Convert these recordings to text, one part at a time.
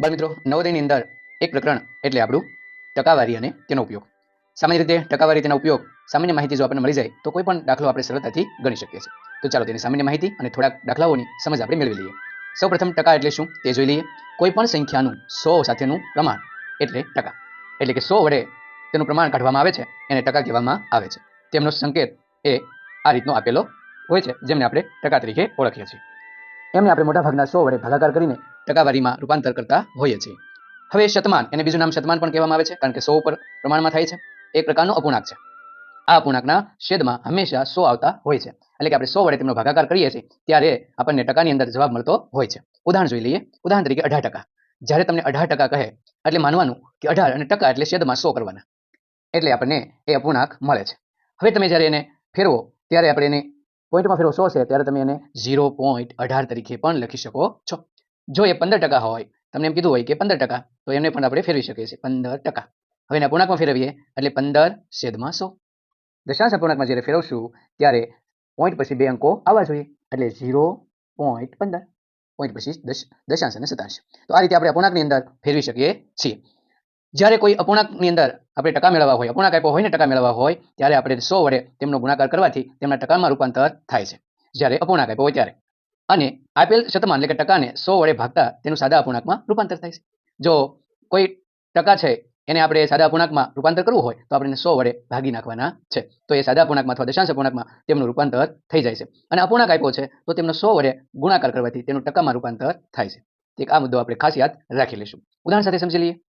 બાળમિત્રો નવોદયની અંદર એક પ્રકરણ એટલે આપણું ટકાવારી અને તેનો ઉપયોગ. સામાન્ય રીતે ટકાવારી તેનો ઉપયોગ સામાન્ય માહિતી જો આપણને મળી જાય, તો કોઈ પણ દાખલો આપણે સરળતાથી ગણી શકીએ છીએ. તો ચાલો તેની સામાન્ય માહિતી અને થોડાક દાખલાઓની સમજ આપણે મેળવી લઈએ. સૌપ્રથમ ટકા એટલે શું તે જોઈ લઈએ. કોઈ પણ સંખ્યાનું સો સાથેનું પ્રમાણ એટલે ટકા. એટલે કે સો વડે તેનું પ્રમાણ કાઢવામાં આવે છે, એને ટકા કહેવામાં આવે છે. તેમનો સંકેત એ આ રીતનો આપેલો હોય છે, જેમને આપણે ટકા તરીકે ઓળખીએ છીએ. એમને આપણે મોટાભાગના સો વડે ભાગાકાર કરીને ટકાવારીમાં રૂપાંતર કરતા હોઈએ છીએ. હવે શતમાન, એને બીજું નામ શતમાન પણ કહેવામાં આવે છે, કારણ કે સો ઉપર પ્રમાણમાં થાય છે. એક પ્રકારનો અપૂર્ણાંક છે. આ અપૂર્ણાંકના છેદમાં હંમેશા સો આવતા હોય છે. એટલે કે આપણે સો વડે તેમનો ભાગાકાર કરીએ છીએ, ત્યારે આપણને ટકાની અંદર જવાબ મળતો હોય છે. ઉદાહરણ જોઈ લઈએ. ઉદાહરણ તરીકે અઢાર ટકા. જ્યારે તમને અઢાર ટકા કહે, એટલે માનવાનું કે અઢાર અને ટકા એટલે છેદમાં સો કરવાના. એટલે આપણને એ અપૂર્ણાંક મળે છે. હવે તમે જ્યારે એને ફેરવો, ત્યારે આપણે એને પોઈન્ટમાં ફેરવો સો છે, ત્યારે તમે એને ઝીરો પોઈન્ટ અઢાર તરીકે પણ લખી શકો છો. જો એ પંદર ટકા હોય, તમને એમ કીધું હોય કે પંદર ટકા, તો એમને પણ આપણે ફેરવી શકીએ છીએ પંદર ટકા. હવે એના પૂર્ણાંકમાં ફેરવીએ, એટલે પંદર છેદમાં સો. દશાંશ અપૂર્ણાંકમાં જ્યારે ફેરવશું, ત્યારે પોઈન્ટ પછી બે અંકો આવવા જોઈએ, એટલે ઝીરો પોઈન્ટ પંદર પોઈન્ટ પછી દશ, દશાંશ અને સતાંશ તો આ રીતે આપણે અપૂર્ણાંકની અંદર ફેરવી શકીએ છીએ. જ્યારે કોઈ અપૂર્ણાંકની અંદર આપણે ટકા મેળવવા હોય, અપૂર્ણાંક આપ્યો હોય ને ટકા મેળવવા હોય, ત્યારે આપણે સો વડે તેમનો ગુણાકાર કરવાથી તેમના ટકામાં રૂપાંતર થાય છે. જ્યારે અપૂર્ણાંક આપ્યો હોય ત્યારે. અને આપેલ શતમાન એટલે કે ટકાને સો વડે ભાગતા તેનું સાદા અપૂર્ણાંકમાં રૂપાંતર થાય છે. જો કોઈ ટકા છે, એને આપણે સાદા અપૂર્ણાંકમાં રૂપાંતર કરવું હોય, તો આપણે સો વડે ભાગી નાખવાના છે. તો એ સાદા અપૂર્ણાંકમાં અથવા દશાંશ અપૂર્ણાંકમાં તેમનું રૂપાંતર થઈ જાય છે. અને અપૂર્ણાંક આપ્યો છે, તો તેમનો સો વડે ગુણાકાર કરવાથી તેનું ટકામાં રૂપાંતર થાય છે. એક આ મુદ્દો આપણે ખાસ યાદ રાખી લઈશું. ઉદાહરણ સાથે સમજી લઈએ.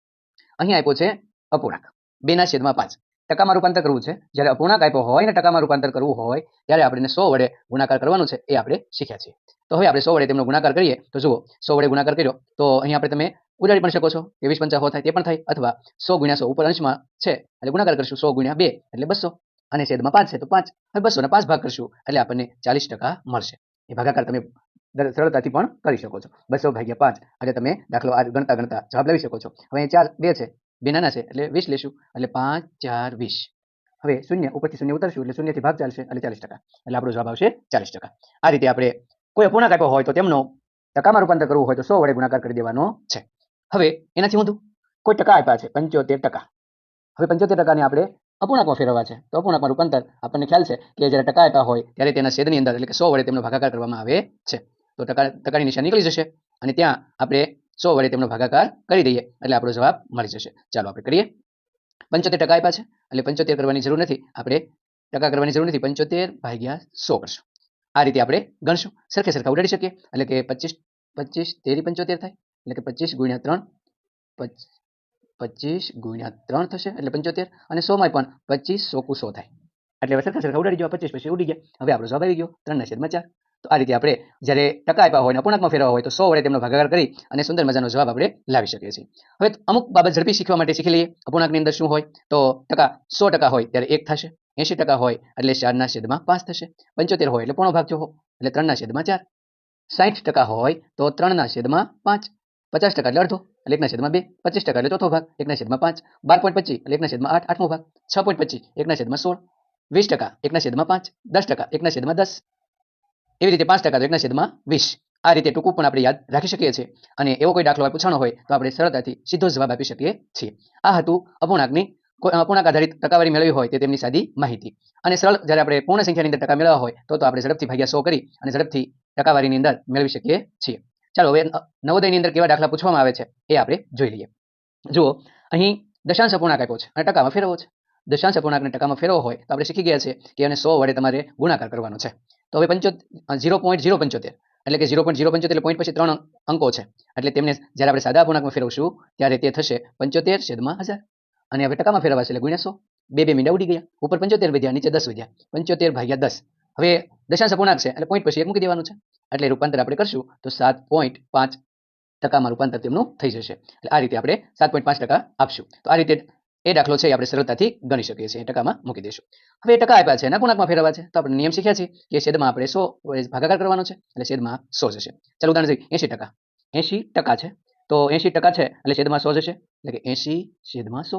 અહીં આપ્યો છે અપૂર્ણાંક. બેના છેદમાં પાંચ. ટકામાં રૂપાંતર કરવું છે. જ્યારે અપૂર્ણાંક આપ્યો હોય ને ટકામાં રૂપાંતર કરવું હોય, ત્યારે આપણે સો વડે ગુણાકાર કરવાનું છે એ આપણે શીખ્યા છીએ. તો હવે આપણે સો વડે તેમનો ગુણાકાર કરીએ. તો જુઓ, સો વડે ગુણાકાર કર્યો. તો અહીં આપણે તમે ઉડાડી પણ શકો છો કે વીસ પંચા થાય તે પણ થાય અથવા સો ગુણ્યા સો ઉપર અંશમાં છે એટલે ગુણાકાર કરશું સો ગુણ્યા બે એટલે બસો અને છેદમાં પાંચ છે તો પાંચ. હવે બસો ને પાંચ ભાગ કરશું એટલે આપણને ચાલીસ ટકા મળશે. એ ભાગાકાર તમે સરળતાથી પણ કરી શકો છો. બસો ભાગ્યા પાંચ. એટલે તમે દાખલો આ ગણતા ગણતા જવાબ લાવી શકો છો. હવે ચાર બે છે. બે નાના છે એટલે વીસ લેશું. એટલે પાંચ, ચાર, વીસ. હવે શૂન્ય, ઉપરથી શૂન્ય ઉતરશું એટલે શૂન્યથી ભાગ ચાલશે એટલે ચાલીસ ટકા. એટલે આપણો જવાબ આવશે ચાલીસ ટકા. આ રીતે આપણે કોઈ અપૂર્ણાંક આપ્યો હોય તો તેમનો ટકામાં રૂપાંતર કરવું હોય તો સો વડે ગુણાકાર કરી દેવાનો છે. હવે એનાથી હું કોઈ ટકા આપ્યા છે પંચોતેર ટકા. હવે પંચોતેર ટકાને આપણે અપૂર્ણાંકમાં ફેરવવા છે. તો અપૂર્ણાંકમાં રૂપાંતર આપણને ખ્યાલ છે કે જ્યારે ટકા આપ્યા હોય ત્યારે તેના છેદની અંદર એટલે કે સો વડે તેમનો ભાગાકાર કરવામાં આવે છે. તો ટકા, ટકાની નિશાની નીકળી જશે અને ત્યાં આપણે સો વડે તેમનો ભાગાકાર કરી દઈએ. એટલે આપણો જવાબ મળી જશે. ચાલો આપણે કરીએ. પંચોતેર ટકા આપ્યા છે. એટલે પંચોતેર કરવાની જરૂર નથી. આપણે ટકા કરવાની જરૂર નથી. પંચોતેર ભાગ્યા સો કરશું. આ રીતે આપણે ગણશું. સરખે સરખા ઉડાડી શકીએ. એટલે કે પચીસ પચીસ તેરી પંચોતેર થાય. એટલે કે પચીસ ગુણ્યા ત્રણ, પચ- પચીસ ગુણ્યા ત્રણ થશે. એટલે પંચોતેર. અને સોમાં પણ પચીસ સોકુ સો થાય. એટલે સરખા સરખા ઉડાડી ગયો પચીસ પછી ઉડી ગયા. હવે આપણો જવાબ આવી ગયો. ત્રણના છેદમાં ચાર. તો આ રીતે આપણે જ્યારે ટકા આપ્યા હોય અપૂર્ણાંકમાં ફેરવા હોય તો સો વડે તેમનો ભાગાકાર કરી અને સુંદર મજાનો જવાબ આપણે લાવી શકીએ છીએ. હવે અમુક બાબત ઝડપી શીખવા માટે શીખી લઈએ. અપૂર્ણાંકની અંદર શું હોય? તો ટકા સો ટકા હોય ત્યારે એક થશે. એંશી ટકા હોય એટલે ચારના છેદમાં પાંચ થશે. પંચોતેર હોય એટલે પોણો ભાગ જો એટલે ત્રણના છેદમાં ચાર. સાઠ ટકા હોય તો ત્રણના છેદમાં પાંચ. પચાસ ટકા એટલે અડધો. એટલે એકના છેદમાં બે. પચીસ ટકા એટલે ચોથો ભાગ. એકના છેદમાં પાંચ. બાર પોઈન્ટ પચીસ એટલે એકના છેદમાં આઠ. આઠમો ભાગ. છ પોઈન્ટ પચીસ એકના છેદમાં સોળ. વીસ ટકા એકના છેદમાં પાંચ. દસ ટકા એકના છેદમાં દસ. એવી રીતે પાંચ ટકા તો એકના છેદમાં વીસ. આ રીતે ટૂંકું પણ આપણે યાદ રાખી શકીએ છીએ. અને એવો કોઈ દાખલો પૂછાણો હોય, તો આપણે સરળતાથી સીધો જવાબ આપી શકીએ છીએ. આ હતું અપૂર્ણાંકની અપૂર્ણાંક આધારિત ટકાવારી મેળવી હોય તે તેમની સાદી માહિતી. અને સરળ જ્યારે આપણે પૂર્ણ સંખ્યાની અંદર ટકા મેળવવા હોય, તો તો આપણે ઝડપથી ભાગ્યા સો કરી અને ઝડપથી ટકાવારીની અંદર મેળવી શકીએ છીએ. ચાલો, હવે નવોદયની અંદર કેવા દાખલા પૂછવામાં આવે છે એ આપણે જોઈ લઈએ. જુઓ, અહીં દશાંશ અપૂર્ણાંક આપ્યો છે અને ટકામાં ફેરવો છે. દશાંશ અપૂર્ણાંકને ટકામાં ફેરવો હોય, તો આપણે શીખી ગયા છે કે એને સો વડે તમારે ગુણાકાર કરવાનો છે. તો હવે પંચોતેર ઝીરો પોઈન્ટ ઝીરો પંચોતેર, એટલે કે ઝીરો પોઈન્ટ ઝીરો પંચોતેર એટલે પોઈન્ટ પછી ત્રણ અંકો છે. એટલે તેમને જ્યારે આપણે સાદા અપૂર્ણાંકમાં ફેરવશું, ત્યારે તે થશે પંચોતેર છેદમાં હજાર. અને હવે ટકામાં ફેરવાશે એટલે ગુણ્યા સો. બે બે મીંડા ઉડી ગયા. ઉપર પંચોતેર વધ્યા, નીચે દસ વધ્યા. પંચોતેર ભાગ્યા દસ. હવે દશાંશ અપૂર્ણાંક છે, એટલે પોઈન્ટ પછી એક મૂકી દેવાનું છે. એટલે રૂપાંતર આપણે કરશું, તો સાત પોઈન્ટ પાંચ ટકામાં રૂપાંતર તેમનું થઈ જશે. એટલે આ રીતે આપણે સાત પોઈન્ટ પાંચ ટકા આપશું. તો આ રીતે એ દાખલો છે આપણે સરળતાથી ગણી શકીએ છીએ. ટકામાં મૂકી દઈશું. હવે ટકા આપ્યા છે એના પૂર્ણાંકમાં ફેરવવા છે. તો આપણે નિયમ શીખ્યા છે કે છેદમાં આપણે સો ભાગાકાર કરવાનો છે એટલે છેદમાં સો જશે. ચાલો ઉદાહરણ જોઈએ. એંશી ટકા. એંશી ટકા છે. તો એંશી ટકા છે એટલે છેદમાં સો જશે. એટલે કે એંશી છેદમાં સો.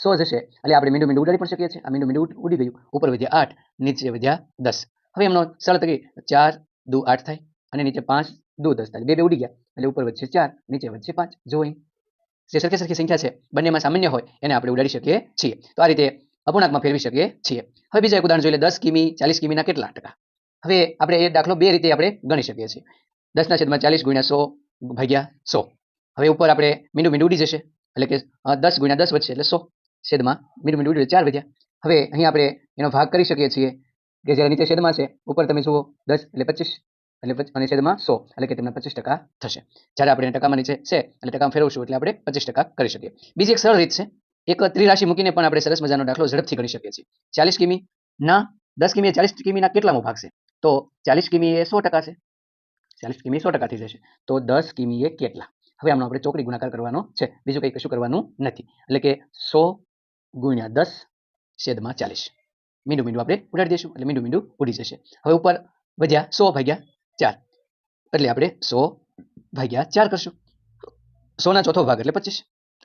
સો જશે એટલે આપણે મીંડું મીંડું ઉડાડી પણ શકીએ છીએ. આ મીંડું મીંડું ઉડી ગયું. ઉપર વધ્યા આઠ, નીચે વધ્યા દસ. હવે એમનો સરળ તરીકે ચાર દુ આઠ થાય અને નીચે પાંચ દુ દસ થાય. બે બે ઉડી ગયા એટલે ઉપર વચ્ચે ચાર, નીચે વચ્ચે પાંચ. જો અહીં જે સરખી સરખી સંખ્યા છે, બંનેમાં સામાન્ય હોય, એને આપણે ઉડાડી શકીએ છીએ. તો આ રીતે અપૂર્ણાંકમાં ફેરવી શકીએ છીએ. હવે બીજા એક ઉદાહરણ જોઈ લે દસ કિમી, ચાલીસ કિમીના કેટલા ટકા? હવે આપણે એ દાખલો બે રીતે આપણે ગણી શકીએ છીએ. દસના છેદમાં ચાલીસ ગુણ્યા સો ભાગ્યા સો. હવે ઉપર આપણે મીંડું મીંડું ઉડી જશે, એટલે કે દસ ગુણ્યા દસ વધશે, એટલે સો છેદમાં મીંડું મીંડું ઉડી ચાર વધ્યા હવે અહીં આપણે એનો ભાગ કરી શકીએ છીએ કે જ્યારે નીચે છેદમાં છે, ઉપર તમે જુઓ, દસ એટલે પચીસ. એટલે અને છેદમાં સો, એટલે કે તેમના પચીસ ટકા થશે. જ્યારે આપણે ટકામાં નીચે છે એટલે ટકામાં ફેરવશું, એટલે આપણે પચીસ ટકા કરી શકીએ. બીજી એક સરળ રીત છે. એક ત્રિરાશિ મૂકીને પણ આપણે સરસ મજાનો દાખલો ઝડપથી કરી શકીએ છીએ. ચાલીસ કિમી ના, દસ કિમી એ ચાલીસ કિમીના કેટલામાં ભાગ છે તો ચાલીસ કિમી એ સો ટકા છે. ચાલીસ કિમી સો ટકા થઈ જશે. તો દસ કિમી એ કેટલા? હવે આમનો આપણે ચોકડી ગુણાકાર કરવાનો છે. બીજું કંઈ કશું કરવાનું નથી. એટલે કે સો ગુણ્યા દસ છેદમાં ચાલીસ. મીંડું મીંડું આપણે ઉડાડી દઈશું. એટલે મીંડું મીંડું ઉડી જશે. હવે ઉપર વધ્યા સો ભાગ્યા ચાર. એટલે આપણે સો ભાગ્યા ચાર કરશું. સોના ચોથો ભાગ એટલે પચીસ.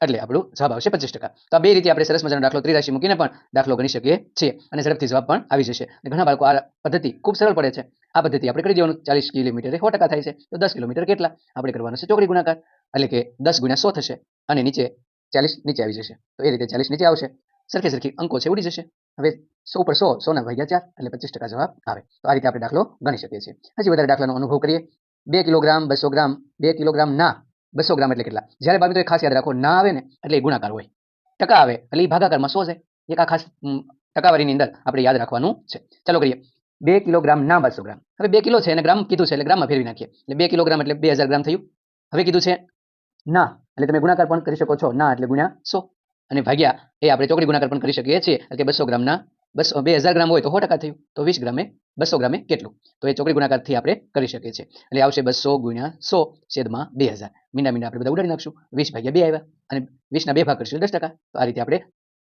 એટલે આપણું જવાબ આવશે પચીસ ટકા. તો બે રીતે આપણે સરસ મજાનો દાખલો ત્રિરાશી મૂકીને પણ દાખલો ગણી શકીએ છીએ. અને ઝડપથી જવાબ પણ આવી જશે. ઘણા બાળકો આ પદ્ધતિ ખૂબ સરળ પડે છે. આ પદ્ધતિ આપણે કરી દેવાનું. ચાલીસ કિલોમીટર સો ટકા થાય છે. તો દસ કિલોમીટર કેટલા? આપણે કરવાનો છે ચોકડી ગુણાકાર. એટલે કે દસ ગુણ્યા સો થશે. અને નીચે ચાલીસ નીચે આવી જશે. તો એ રીતે ચાલીસ નીચે આવશે. સરખી સરખી અંકો છે, ઉડી જશે. હવે સો ઉપર સો, સોના ભાગ્યા ચાર એટલે પચીસ ટકા જવાબ આવે. તો આ રીતે આપણે દાખલો ગણી શકીએ છીએ. હજી વધારે દાખલાનો અનુભવ કરીએ. બે કિલોગ્રામ, બસો ગ્રામ, બે કિલોગ્રામ ના, બસો ગ્રામ એટલે કેટલા? જ્યારે બાબતો ખાસ યાદ રાખો, ના આવે ને એટલે એ ગુણાકાર હોય. ટકા આવે એટલે એ ભાગાકારમાં સો છે. એક આ ખાસ ટકાવારીની અંદર આપણે યાદ રાખવાનું છે. ચાલો કરીએ. બે કિલોગ્રામ ના, બસો ગ્રામ. હવે બે કિલો છે અને ગ્રામ કીધું છે એટલે ગ્રામમાં ફેરવી નાખીએ. એટલે બે કિલોગ્રામ એટલે બે હજાર ગ્રામ થયું. હવે કીધું છે ના એટલે તમે ગુણાકાર પણ કરી શકો છો. ના એટલે ગુણ્યા સો. અને ભાગ્યા એ આપણે ચોકડી ગુણાકાર પણ કરી શકીએ છીએ. એટલે કે બસો ગ્રામના, બસો, બે હજાર ગ્રામ હોય તો સો ટકા થયું. તો વીસ ગ્રામે, બસો ગ્રામે કેટલું? તો એ ચોકડી ગુણાકારથી આપણે કરી શકીએ છીએ. એટલે આવશે બસો ગુણ્યા સો છેદમાં બે હજાર. મીંડા મીંડા આપણે બધા ઉડાડી નાખશું. વીસ ભાગ્યા બે આવ્યા. અને વીસના બે ભાગ કરીશું દસ ટકા. તો આ રીતે આપણે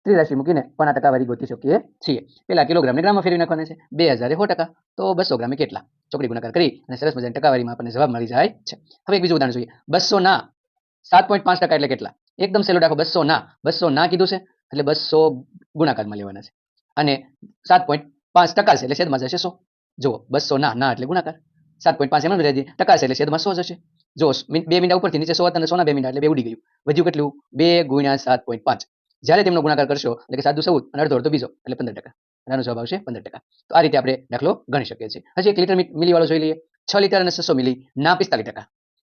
ત્રિરાશિ મૂકીને પણ આ ટકાવારી ગોતી શકીએ છીએ. પેલા કિલોગ્રામને ગ્રામમાં ફેરવી નાખવાના છે. બે હજારે સો ટકા. તો બસો ગ્રામે કેટલા? ચોકડી ગુણાકાર કરી અને સરસ મજાની ટકાવારીમાં આપણને જવાબ મળી જાય છે. હવે એક બીજું ઉદાહરણ જોઈએ. બસો ના સાત પોઈન્ટ પાંચ ટકા એટલે કેટલા? એકદમ સહેલું રાખો. બસો ના બસો ના કીધું છે, એટલે બસો ગુણાકારમાં લેવાના છે. અને સાત પોઈન્ટ પાંચ ટકા છે, એટલે છેદમાં જશે સો. જુઓ, બસો ના ના એટલે ગુણાકાર. સાત પોઈન્ટ પાંચ એમાં જ ટકા છે, એટલે છેદમાં સો જશે. જો બે મિનિટ ઉપરથી નીચે સો હતા અને સોના બે મિનિટ એટલે બે ઉડી ગયું. વધ્યું કેટલું? બે ગુણ્યા સાત પોઈન્ટ પાંચ. જ્યારે તેમનો ગુણાકાર કરશો, એટલે કે સાદું સૌ અને અડધો અડધો બીજો, એટલે પંદર ટકા. આનો જવાબ આવશે પંદર ટકા. તો આ રીતે આપણે દાખલો ગણી શકીએ છીએ. હજી એક લીટર મિલી વાળો જોઈ લઈએ. છ લીટર અને છસો મિલી, ના પિસ્તાલીસ ટકા.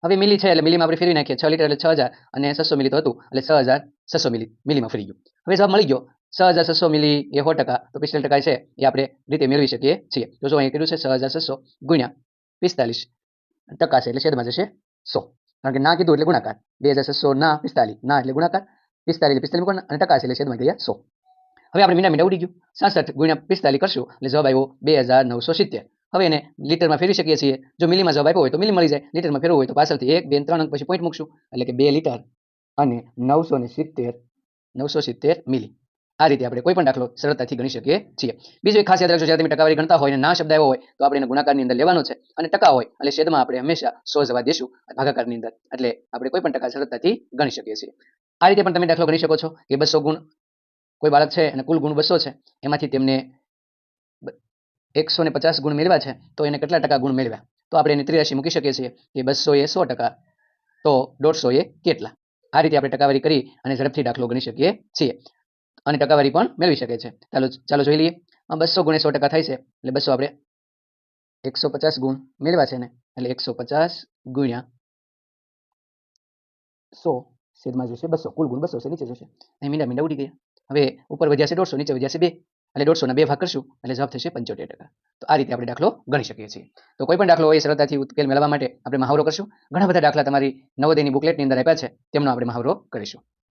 હવે મિલી છે એટલે મિલીમાં આપણે ફેરવી નાખીએ. છ લીટર એટલે છ હજાર અને છસો મિલી તો હતું. એટલે છ હજાર છસો મિલી. મિલીમાં ફરી ગયું. હવે જવાબ મળી ગયો. છ હજાર છસો મિલી એ સો ટકા. તો પિસ્તાલીસ ટકા છે એ આપણે રીતે મેળવી શકીએ છીએ. તો જો અહીંયા કીધું છે? છ હજાર છસો ગુણ્યા પિસ્તાલીસ ટકા છે એટલે છેદમાં જશે સો. કારણ કે ના કીધું એટલે ગુણાકાર. બે હજાર છસો ના પિસ્તાલીસ. ના એટલે ગુણાકાર. પિસ્તાલીસ પિસ્તાલીસ મૂકવાના અને ટકા છે એટલે છેદમાં ગયા સો. હવે આપણે મીંડા મીંડા ઉડી ગયું. સાસઠ ગુણ્યા પિસ્તાલીસ કરશું. એટલે જવાબ આવ્યો બે હજાર નવસો સિત્તેર. હવે એને લીટરમાં ફેરવી શકીએ છીએ. જો મિલીમાં જવાબ આપ્યો હોય તો મિલી મળી જાય. લીટરમાં ફેરવું હોય તો પાછળથી એક, બે, ત્રણ અંક પછી પોઈન્ટ મૂકશું. એટલે કે બે લીટર અને નવસો ને સિત્તેર, નવસો સિત્તેર મિલી. આ રીતે આપણે કોઈ પણ દાખલો સરળતાથી ગણી શકીએ છીએ. બીજું એક ખાસ યાદ રાખજો જ્યારે તમે ટકાવારી ગણતા હોય અને ના શબ્દ આવ્યો હોય, તો આપણે એને ગુણાકારની અંદર લેવાનો છે અને ટકા હોય, એટલે છેદમાં આપણે હંમેશા સો જવા દેશું ભાગાકારની અંદર. એટલે આપણે કોઈ પણ ટકા સરળતાથી ગણી શકીએ છીએ. આ રીતે પણ તમે દાખલો ગણી શકો છો કે બસો ગુણ કોઈ બાળક છે અને કુલ ગુણ બસો છે. એમાંથી તેમને એકસો ને પચાસ ગુણ મેળવ્યા છે, તો એને કેટલા ટકા ગુણ મેળવ્યા? તો આપણે એને ત્રિરાશી મૂકી શકીએ છીએ કે બસો એ સો ટકા, તો દોઢસો એ કેટલા? આ રીતે આપણે ટકાવારી કરી અને ઝડપથી દાખલો ગણી શકીએ છીએ. અને ટકાવારી પણ મેળવી શકે છે ચાલો ચાલો જોઈ લઈએ. બસો ગુણે સો ટકા થાય છે, એટલે બસો આપણે એકસો પચાસ ગુણ મેળવ્યા છે ને એટલે એકસો પચાસ ગુણ્યા સો છેદમાં જશે બસો કુલ ગુણ બસો છે, નીચે જશે. અહીં મીંડા મીંડા ઉડી ગયા. હવે ઉપર વધ્યા છે દોઢસો, નીચે વધ્યા છે બે. એટલે દોઢસોના બે ભાગ કરશું, એટલે જવાબ થશે પંચોતેર ટકા. તો આ રીતે આપણે દાખલો ગણી શકીએ છીએ. તો કોઈ પણ દાખલો હોય સરળતાથી ઉકેલ મેળવવા માટે આપણે મહાવરો કરશું. ઘણા બધા દાખલા તમારી નવોદયની બુકલેટની અંદર આપ્યા છે, તેમનો આપણે મહાવરો કરીશું.